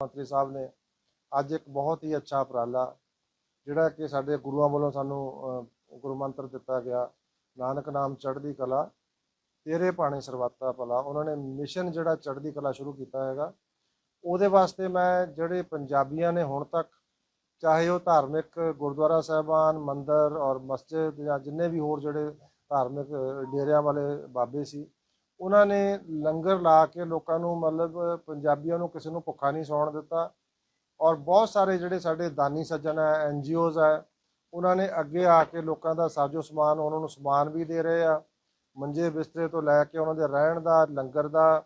ਮੰਤਰੀ ਸਾਹਿਬ ਨੇ ਅੱਜ ਇੱਕ ਬਹੁਤ ਹੀ ਅੱਛਾ ਉਪਰਾਲਾ ਜਿਹੜਾ ਕਿ ਸਾਡੇ ਗੁਰੂਆਂ ਵੱਲੋਂ ਸਾਨੂੰ ਅਹ, ਮੰਤਰ ਦਿੱਤਾ ਗਿਆ ਨਾਨਕ ਨਾਮ ਚੜ੍ਹਦੀ ਕਲਾ ਤੇਰੇ ਪਾਣੀ ਸਰਬੱਤਾ ਭਲਾ। ਉਹਨਾਂ ਨੇ ਮਿਸ਼ਨ ਜਿਹੜਾ ਚੜ੍ਹਦੀ ਕਲਾ ਸ਼ੁਰੂ ਕੀਤਾ ਹੈਗਾ ਉਹਦੇ ਵਾਸਤੇ ਮੈਂ ਜਿਹੜੇ ਪੰਜਾਬੀਆਂ ਨੇ ਹੁਣ ਤੱਕ ਚਾਹੇ ਉਹ ਧਾਰਮਿਕ ਗੁਰਦੁਆਰਾ ਸਾਹਿਬਾਨ ਮੰਦਰ ਔਰ ਮਸਜਿਦ ਜਾਂ ਜਿੰਨੇ ਵੀ ਹੋਰ ਜਿਹੜੇ ਧਾਰਮਿਕ ਡੇਰਿਆਂ ਵਾਲੇ ਬਾਬੇ ਸੀ ਉਹਨਾਂ ਨੇ ਲੰਗਰ ਲਾ ਕੇ ਲੋਕਾਂ ਨੂੰ ਮਤਲਬ ਪੰਜਾਬੀਆਂ ਨੂੰ ਕਿਸੇ ਨੂੰ ਭੁੱਖਾ ਨਹੀਂ ਸੌਣ ਦਿੱਤਾ। ਔਰ ਬਹੁਤ ਸਾਰੇ ਜਿਹੜੇ ਸਾਡੇ ਦਾਨੀ ਸੱਜਣ ਹੈ ਐਨਜੀਓਜ਼ ਹੈ, ਉਹਨਾਂ ਨੇ ਅੱਗੇ ਆ ਕੇ ਲੋਕਾਂ ਦਾ ਸਾਜੋ ਸਮਾਨ, ਉਹਨਾਂ ਨੂੰ ਸਮਾਨ ਵੀ ਦੇ ਰਹੇ ਆ। ਮੰਜੇ ਬਿਸਤਰੇ ਤੋਂ ਲੈ ਕੇ ਉਹਨਾਂ ਦੇ ਰਹਿਣ ਦਾ, ਲੰਗਰ ਦਾ।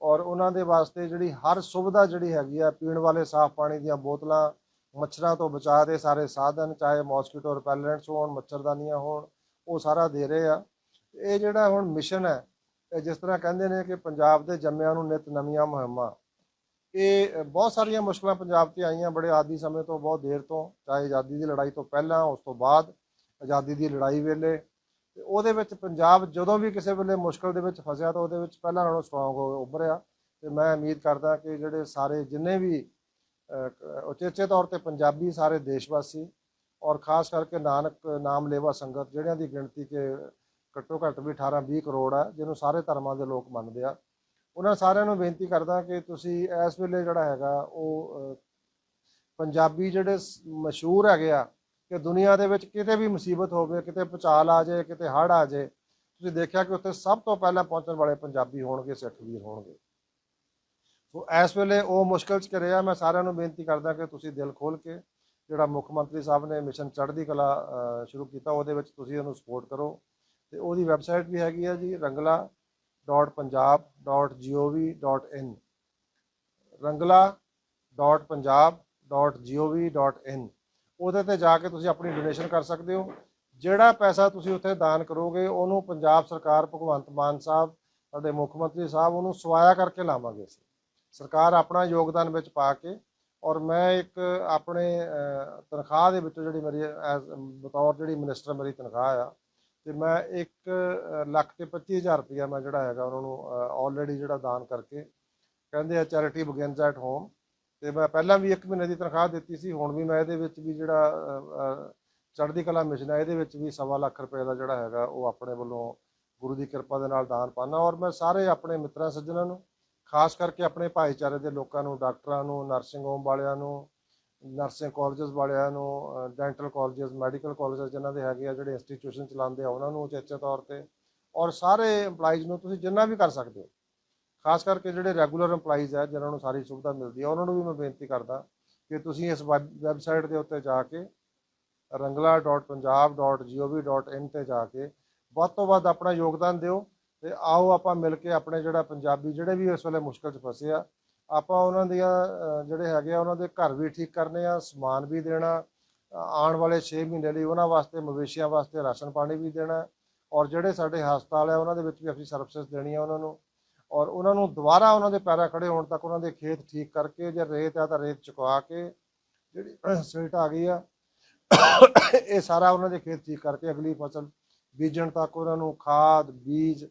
ਔਰ ਉਹਨਾਂ ਦੇ ਵਾਸਤੇ ਜਿਹੜੀ ਹਰ ਸੁਵਿਧਾ ਜਿਹੜੀ ਹੈਗੀ ਆ, ਪੀਣ ਵਾਲੇ ਸਾਫ਼ ਪਾਣੀ ਦੀਆਂ ਬੋਤਲਾਂ, ਮੱਛਰਾਂ ਤੋਂ ਬਚਾਅ ਦੇ ਸਾਰੇ ਸਾਧਨ, ਚਾਹੇ ਮੌਸਕੀਟੋ ਰਿਪੈਲੈਂਟਸ ਹੋਣ, ਮੱਛਰਦਾਨੀਆਂ ਹੋਣ, ਉਹ ਸਾਰਾ ਦੇ ਰਹੇ ਆ। ਇਹ ਜਿਹੜਾ ਹੁਣ ਮਿਸ਼ਨ ਹੈ ਜਿਸ ਤਰ੍ਹਾਂ ਕਹਿੰਦੇ ਨੇ ਕਿ ਪੰਜਾਬ ਦੇ ਜੰਮਿਆਂ ਨੂੰ ਨਿਤ ਨਵੀਆਂ ਮੁਹਿੰਮਾਂ। ਇਹ ਬਹੁਤ ਸਾਰੀਆਂ ਮੁਸ਼ਕਲਾਂ ਪੰਜਾਬ ਤੇ ਆਈਆਂ ਬੜੇ ਆਦੀ ਸਮੇਂ ਤੋਂ, ਬਹੁਤ ਦੇਰ ਤੋਂ। ਚਾਹੇ ਆਜ਼ਾਦੀ ਦੀ ਲੜਾਈ ਤੋਂ ਪਹਿਲਾਂ, ਉਸ ਤੋਂ ਬਾਅਦ ਆਜ਼ਾਦੀ ਦੀ ਲੜਾਈ ਵੇਲੇ। ਤੇ ਉਹਦੇ ਵਿੱਚ ਪੰਜਾਬ ਜਦੋਂ ਵੀ ਕਿਸੇ ਵੇਲੇ ਮੁਸ਼ਕਲ ਦੇ ਵਿੱਚ ਫਸਿਆ ਤਾਂ ਉਹਦੇ ਵਿੱਚ ਪਹਿਲਾਂ ਨਾਲੋਂ ਸਟਰੋਂਗ ਹੋ ਉੱਭਰਿਆ। ਤੇ ਮੈਂ ਉਮੀਦ ਕਰਦਾ ਕਿ ਜਿਹੜੇ ਸਾਰੇ ਜਿੰਨੇ ਵੀ ਉਚੇਚੇ ਤੌਰ ਤੇ ਪੰਜਾਬੀ ਸਾਰੇ ਦੇਸ਼ਵਾਸੀ ਔਰ ਖਾਸ ਕਰਕੇ ਨਾਨਕ ਨਾਮ ਲੇਵਾ ਸੰਗਤ, ਜਿਹੜਿਆਂ ਦੀ ਗਿਣਤੀ ਕਿ ਘੱਟੋ ਘੱਟ ਵੀ 18 20 ਕਰੋੜ ਆ, ਜਿਹਨੂੰ ਸਾਰੇ ਧਰਮਾਂ ਦੇ ਲੋਕ ਮੰਨਦੇ ਆ। ਉਹਨਾਂ ਸਾਰਿਆਂ ਨੂੰ ਬੇਨਤੀ ਕਰਦਾ ਕਿ ਤੁਸੀਂ ਇਸ ਵੇਲੇ ਜਿਹੜਾ ਹੈਗਾ ਉਹ ਪੰਜਾਬੀ ਜਿਹੜੇ ਮਸ਼ਹੂਰ ਹੈਗੇ ਆ, ਕਿ ਦੁਨੀਆ ਦੇ ਵਿੱਚ ਕਿਤੇ ਵੀ ਮੁਸੀਬਤ ਹੋਵੇ, ਕਿਤੇ ਭੁਚਾਲ ਆ ਜਾਏ, ਕਿਤੇ ਹੜ੍ਹ ਆ ਜਾਏ, ਤੁਸੀਂ ਦੇਖਿਆ ਕਿ ਉੱਥੇ ਸਭ ਤੋਂ ਪਹਿਲਾਂ ਪਹੁੰਚਣ ਵਾਲੇ ਪੰਜਾਬੀ ਹੋਣਗੇ, ਸਿੱਖ ਵੀਰ ਹੋਣਗੇ। ਸੋ ਇਸ ਵੇਲੇ ਉਹ ਮੁਸ਼ਕਲ ਚ ਰਿਹਾ ਮੈਂ ਸਾਰਿਆਂ ਨੂੰ ਬੇਨਤੀ ਕਰਦਾ ਕਿ ਤੁਸੀਂ ਦਿਲ ਖੋਲ ਕੇ ਜਿਹੜਾ ਮੁੱਖ ਮੰਤਰੀ ਸਾਹਿਬ ਨੇ ਮਿਸ਼ਨ ਚੜ੍ਹਦੀ ਕਲਾ ਸ਼ੁਰੂ ਕੀਤਾ, ਉਹਦੇ ਵਿੱਚ ਤੁਸੀਂ ਉਹਨੂੰ ਸਪੋਰਟ ਕਰੋ। ਤੇ ਉਹਦੀ ਵੈਬਸਾਈਟ ਵੀ ਹੈਗੀ ਆ ਜੀ ਰੰਗਲਾ rangla.punjab.gov.in rangla.punjab.gov.in ਉਹਦੇ ਤੇ ਜਾ ਕੇ ਤੁਸੀਂ ਆਪਣੀ ਡੋਨੇਸ਼ਨ ਕਰ ਸਕਦੇ ਹੋ। ਜਿਹੜਾ ਪੈਸਾ ਤੁਸੀਂ ਉੱਥੇ ਦਾਨ ਕਰੋਗੇ, ਉਹਨੂੰ ਪੰਜਾਬ ਸਰਕਾਰ, ਭਗਵੰਤ ਮਾਨ ਸਾਹਿਬ, ਸਾਡੇ ਮੁੱਖ ਮੰਤਰੀ ਸਾਹਿਬ, ਉਹਨੂੰ ਸਵਾਇਆ ਕਰਕੇ ਲਾਵਾਂਗੇ ਅਸੀਂ। ਸਰਕਾਰ ਆਪਣਾ ਯੋਗਦਾਨ ਵਿੱਚ ਪਾ ਕੇ, ਔਰ ਮੈਂ ਇੱਕ ਆਪਣੇ ਤਨਖਾਹ ਦੇ ਵਿੱਚੋਂ ਜਿਹੜੀ ਮੇਰੀ as ਬਤੌਰ ਜਿਹੜੀ ਮਿਨਿਸਟਰ ਮੇਰੀ ਤਨਖਾਹ ਆ ਤੇ ਮੈਂ 1 ਲੱਖ ਤੇ 25000 ਰੁਪਇਆ ਮੈਂ ਜਿਹੜਾ ਹੈਗਾ ਉਹਨਾਂ ਨੂੰ ਆਲਰੇਡੀ ਜਿਹੜਾ ਦਾਨ ਕਰਕੇ ਕਹਿੰਦੇ ਆ ਚੈਰਿਟੀ ਬਿਗਨਸ ਐਟ ਹੋਮ ਤੇ ਮੈਂ ਪਹਿਲਾਂ ਵੀ 1 ਮਹੀਨੇ ਦੀ ਤਨਖਾਹ ਦਿੱਤੀ ਸੀ, ਹੁਣ ਵੀ ਮੈਂ ਇਹਦੇ ਵਿੱਚ ਵੀ ਜਿਹੜਾ ਚੜ੍ਹਦੀ ਕਲਾ ਮਿਸ਼ਨ ਹੈ ਇਹਦੇ ਵਿੱਚ ਵੀ ਸਵਾ ਲੱਖ ਰੁਪਏ ਦਾ ਜਿਹੜਾ ਹੈਗਾ ਉਹ ਆਪਣੇ ਵੱਲੋਂ ਗੁਰੂ ਦੀ ਕਿਰਪਾ ਦੇ ਨਾਲ ਦਾਨ ਪਾਣਾ ਔਰ ਮੈਂ ਸਾਰੇ ਆਪਣੇ ਮਿੱਤਰਾਂ, ਸੱਜਣਾਂ ਨੂੰ, ਖਾਸ ਕਰਕੇ ਆਪਣੇ ਭਾਈਚਾਰੇ ਦੇ ਲੋਕਾਂ ਨੂੰ, ਡਾਕਟਰਾਂ ਨੂੰ, ਨਰਸਿੰਗ ਹੋਮ ਵਾਲਿਆਂ ਨੂੰ ਨਰਸਿੰਗ ਕਾਲਜਸ ਵਾਲਿਆਂ ਨੂੰ ਡੈਂਟਲ ਕਾਲਜਸ ਮੈਡੀਕਲ ਕਾਲਜਸ ਜਿਨ੍ਹਾਂ ਦੇ ਹੈਗੇ ਆ, ਜਿਹੜੇ ਇੰਸਟੀਟਿਊਸ਼ਨ ਚਲਾਉਂਦੇ ਆ, ਉਹਨਾਂ ਨੂੰ ਉਚੇਚੇ ਤੌਰ ਤੇ ਔਰ ਸਾਰੇ EMPLOYEES ਨੂੰ ਤੁਸੀਂ ਜਿੰਨਾ ਵੀ ਕਰ ਸਕਦੇ ਹੋ। ਖਾਸ ਕਰਕੇ ਜਿਹੜੇ ਰੈਗੂਲਰ EMPLOYEES ਆ, ਜਿਨ੍ਹਾਂ ਨੂੰ ਸਾਰੀ ਸੁਵਿਧਾ ਮਿਲਦੀ ਆ, ਉਹਨਾਂ ਨੂੰ ਵੀ ਮੈਂ ਬੇਨਤੀ ਕਰਦਾ ਕਿ ਤੁਸੀਂ ਇਸ ਵੈਬਸਾਈਟ ਦੇ ਉੱਤੇ ਜਾ ਕੇ rangla.punjab.gov.in ਤੇ ਜਾ ਕੇ ਵੱਧ ਤੋਂ ਵੱਧ ਆਪਣਾ ਯੋਗਦਾਨ ਦਿਓ ਤੇ ਆਓ ਆਪਾਂ ਮਿਲ ਕੇ ਆਪਣੇ ਜਿਹੜਾ ਪੰਜਾਬੀ ਜਿਹੜੇ ਵੀ ਇਸ ਵੇਲੇ ਮੁਸ਼ਕਲ 'ਚ ਫਸੇ ਆ ਆਪਾਂ ਉਹਨਾਂ ਦੀਆਂ ਜਿਹੜੇ ਹੈਗੇ ਆ, ਉਹਨਾਂ ਦੇ ਘਰ ਵੀ ਠੀਕ ਕਰਨੇ ਆ, ਸਮਾਨ ਵੀ ਦੇਣਾ ਆਉਣ ਵਾਲੇ 6 ਮਹੀਨੇ ਲਈ ਉਹਨਾਂ ਵਾਸਤੇ, ਮਵੇਸ਼ੀਆਂ ਵਾਸਤੇ ਰਾਸ਼ਨ ਪਾਣੀ ਵੀ ਦੇਣਾ ਔਰ ਜਿਹੜੇ ਸਾਡੇ ਹਸਪਤਾਲ ਆ, ਉਹਨਾਂ ਦੇ ਵਿੱਚ ਵੀ ਅਸੀਂ ਸਰਵਿਸਿਜ਼ ਦੇਣੀਆਂ ਉਹਨਾਂ ਨੂੰ ਔਰ ਉਹਨਾਂ ਨੂੰ ਦੁਬਾਰਾ ਉਹਨਾਂ ਦੇ ਪੈਰਾਂ ਖੜੇ ਹੋਣ ਤੱਕ ਉਹਨਾਂ ਦੇ ਖੇਤ ਠੀਕ ਕਰਕੇ ਜੇ ਰੇਤ ਆ ਤਾਂ ਰੇਤ ਚੁਕਵਾ ਕੇ ਜਿਹੜੀ ਸਿਲਟ ਆ ਗਈ ਆ, ਇਹ ਸਾਰਾ ਉਹਨਾਂ ਦੇ ਖੇਤ ਠੀਕ ਕਰਕੇ ਅਗਲੀ ਫਸਲ ਬੀਜਣ ਤੱਕ ਉਹਨਾਂ ਨੂੰ ਖਾਦ, ਬੀਜ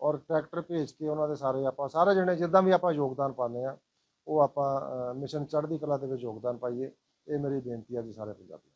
ਔਰ ਟਰੈਕਟਰ ਭੇਜ ਕੇ ਉਹਨਾਂ ਦੇ ਸਾਰੇ ਆਪਾਂ ਸਾਰੇ ਜਣੇ ਜਿੱਦਾਂ ਵੀ ਆਪਾਂ ਯੋਗਦਾਨ ਪਾਉਂਦੇ ਆ ਉਹ ਆਪਾਂ ਮਿਸ਼ਨ ਚੜ੍ਹਦੀ ਕਲਾ ਦੇ ਵਿੱਚ ਯੋਗਦਾਨ ਪਾਈਏ। ਇਹ ਮੇਰੀ ਬੇਨਤੀ ਆ ਜੀ ਸਾਰੇ ਪੰਜਾਬੀ